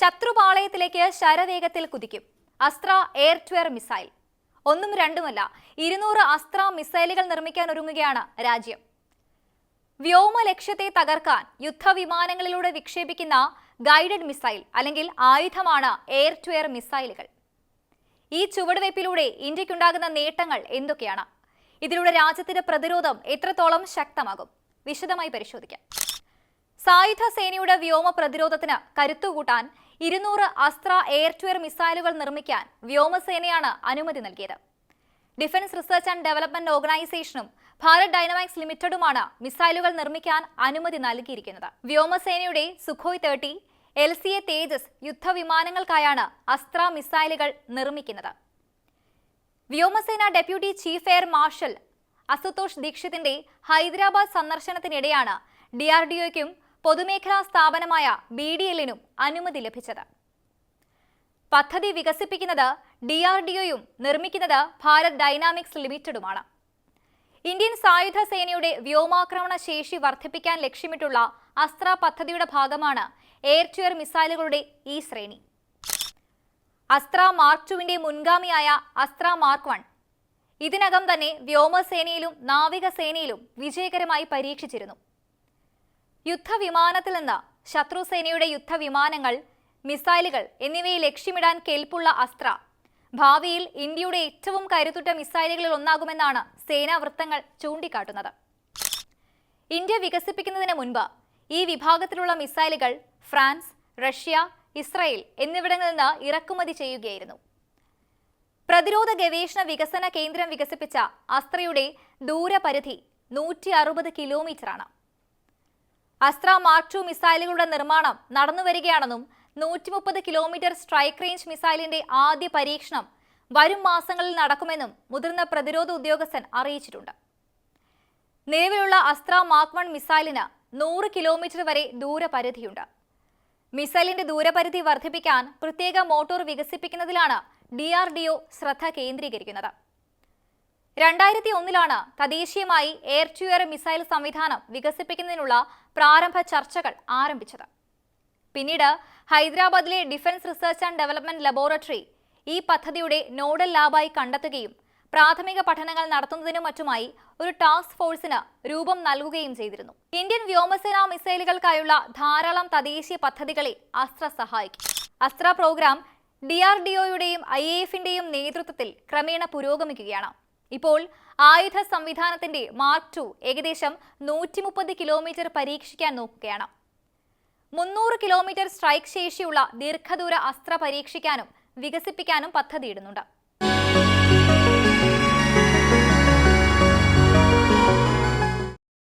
ശത്രുപാളയത്തിലേക്ക് ശരവേഗത്തിൽ കുതിക്കും. Astra air to air missile. ഒന്നും രണ്ടുമല്ല ഇരുന്നൂറ് അസ്ത്ര മിസൈലുകൾ നിർമ്മിക്കാൻ ഒരുങ്ങുകയാണ് രാജ്യം. വ്യോമ ലക്ഷ്യത്തെ തകർക്കാൻ യുദ്ധവിമാനങ്ങളിലൂടെ വിക്ഷേപിക്കുന്ന ഗൈഡഡ് മിസൈൽ അല്ലെങ്കിൽ ആയുധമാണ് എയർ ടു എയർ മിസൈലുകൾ. ഈ ചുവടുവയ്പിലൂടെ ഇന്ത്യക്കുണ്ടാകുന്ന നേട്ടങ്ങൾ എന്തൊക്കെയാണ്? ഇതിലൂടെ രാജ്യത്തിന്റെ പ്രതിരോധം എത്രത്തോളം ശക്തമാകും? വിശദമായി പരിശോധിക്കാം. സായുധ സേനയുടെ വ്യോമ പ്രതിരോധത്തിന് കരുത്തുകൂട്ടാൻ ഇരുന്നൂറ് അസ്ത്ര എയർ ടു എയർ മിസൈലുകൾ നിർമ്മിക്കാൻ വ്യോമസേനയാണ് അനുമതി നൽകിയത്. ഡിഫൻസ് റിസർച്ച് ആൻഡ് ഡെവലപ്മെന്റ് ഓർഗനൈസേഷനും ഭാരത് ഡൈനമാക്സ് ലിമിറ്റഡുമാണ് മിസൈലുകൾ നിർമ്മിക്കാൻ അനുമതി നൽകിയിരിക്കുന്നത്. വ്യോമസേനയുടെ Sukhoi thirty L C A Tejas യുദ്ധവിമാനങ്ങൾക്കായാണ് Astra മിസൈലുകൾ നിർമ്മിക്കുന്നത്. വ്യോമസേന deputy chief air marshal Ashutosh ദീക്ഷിതിന്റെ Hyderabad സന്ദർശനത്തിനിടെയാണ് ഡിആർഡിഒയ്ക്കും പൊതുമേഖലാ സ്ഥാപനമായ ബി ഡി എല്ലിനും അനുമതി ലഭിച്ചത്. പദ്ധതി വികസിപ്പിക്കുന്നത് ഡി ആർ ഡിആർഡിഒയും നിർമ്മിക്കുന്നത് ഭാരത് ഡൈനാമിക്സ് ലിമിറ്റഡുമാണ്. ഇന്ത്യൻ സായുധ സേനയുടെ വ്യോമാക്രമണ ശേഷി വർദ്ധിപ്പിക്കാൻ ലക്ഷ്യമിട്ടുള്ള അസ്ത്ര പദ്ധതിയുടെ ഭാഗമാണ് എയർ ടു എയർ മിസൈലുകളുടെ ഈ ശ്രേണി. അസ്ത്ര മാർക്ക് ടുവിന്റെ മുൻഗാമിയായ അസ്ത്ര മാർക്ക് വൺ. ഇതിനകം തന്നെ വ്യോമസേനയിലും നാവികസേനയിലും വിജയകരമായി പരീക്ഷിച്ചിരുന്നു. യുദ്ധവിമാനത്തിൽ നിന്ന് ശത്രുസേനയുടെ യുദ്ധവിമാനങ്ങൾ മിസൈലുകൾ എന്നിവയെ ലക്ഷ്യമിടാൻ കേൾപ്പുള്ള അസ്ത്ര. ഭാവിയിൽ ഇന്ത്യയുടെ ഏറ്റവും കരുത്തുറ്റ മിസൈലുകളിൽ ഒന്നാകുമെന്നാണ് സേനാ വൃത്തങ്ങൾ ചൂണ്ടിക്കാട്ടുന്നത്. ഇന്ത്യ വികസിപ്പിക്കുന്നതിന് മുൻപ് ഈ വിഭാഗത്തിലുള്ള മിസൈലുകൾ ഫ്രാൻസ് റഷ്യ ഇസ്രായേൽ എന്നിവിടങ്ങളിൽ നിന്ന് ഇറക്കുമതി ചെയ്യുകയായിരുന്നു. പ്രതിരോധ ഗവേഷണ വികസന കേന്ദ്രം വികസിപ്പിച്ച അസ്ത്രയുടെ ദൂരപരിധി നൂറ്റി അറുപത് കിലോമീറ്ററാണ്. അസ്ത്ര മാർക്ക് ടു മിസൈലുകളുടെ നിർമ്മാണം നടന്നുവരികയാണെന്നും നൂറ്റി മുപ്പത് കിലോമീറ്റർ സ്ട്രൈക്ക് റേഞ്ച് മിസൈലിന്റെ ആദ്യ പരീക്ഷണം വരും മാസങ്ങളിൽ നടക്കുമെന്നും മുതിർന്ന പ്രതിരോധ ഉദ്യോഗസ്ഥൻ അറിയിച്ചിട്ടുണ്ട്. നിലവിലുള്ള അസ്ത്ര മാർക്ക് വൺ മിസൈലിന് നൂറ് കിലോമീറ്റർ വരെ ദൂരപരിധിയുണ്ട്. മിസൈലിന്റെ ദൂരപരിധി വർദ്ധിപ്പിക്കാൻ പ്രത്യേക മോട്ടോർ വികസിപ്പിക്കുന്നതിലാണ് ഡി ശ്രദ്ധ കേന്ദ്രീകരിക്കുന്നത്. രണ്ടായിരത്തി ഒന്നിലാണ് തദ്ദേശീയമായി എയർ ടു എയർ മിസൈൽ സംവിധാനം വികസിപ്പിക്കുന്നതിനുള്ള പ്രാരംഭ ചർച്ചകൾ ആരംഭിച്ചത്. പിന്നീട് ഹൈദരാബാദിലെ defence research and development laboratory ഈ പദ്ധതിയുടെ നോഡൽ ലാബായി കണ്ടെത്തുകയും പ്രാഥമിക പഠനങ്ങൾ നടത്തുന്നതിനും മറ്റുമായി ഒരു ടാസ്ക് ഫോഴ്സിന് രൂപം നൽകുകയും ചെയ്തിരുന്നു. ഇന്ത്യൻ വ്യോമസേനാ മിസൈലുകൾക്കായുള്ള ധാരാളം തദ്ദേശീയ പദ്ധതികളെ അസ്ത്ര സഹായിക്കും. Astra programme D R D ഒയുടെയും I എഫിന്റെയും നേതൃത്വത്തിൽ ക്രമേണ പുരോഗമിക്കുകയാണ്. ഇപ്പോൾ ആയുധ സംവിധാനത്തിന്റെ മാർക്ക് ടു ഏകദേശം നൂറ്റി മുപ്പത് കിലോമീറ്റർ പരീക്ഷിക്കാൻ നോക്കുകയാണ്. മുന്നൂറ് കിലോമീറ്റർ സ്ട്രൈക്ക് ശേഷിയുള്ള ദീർഘദൂര അസ്ത്ര പരീക്ഷിക്കാനും വികസിപ്പിക്കാനും പദ്ധതിയിടുന്നുണ്ട്.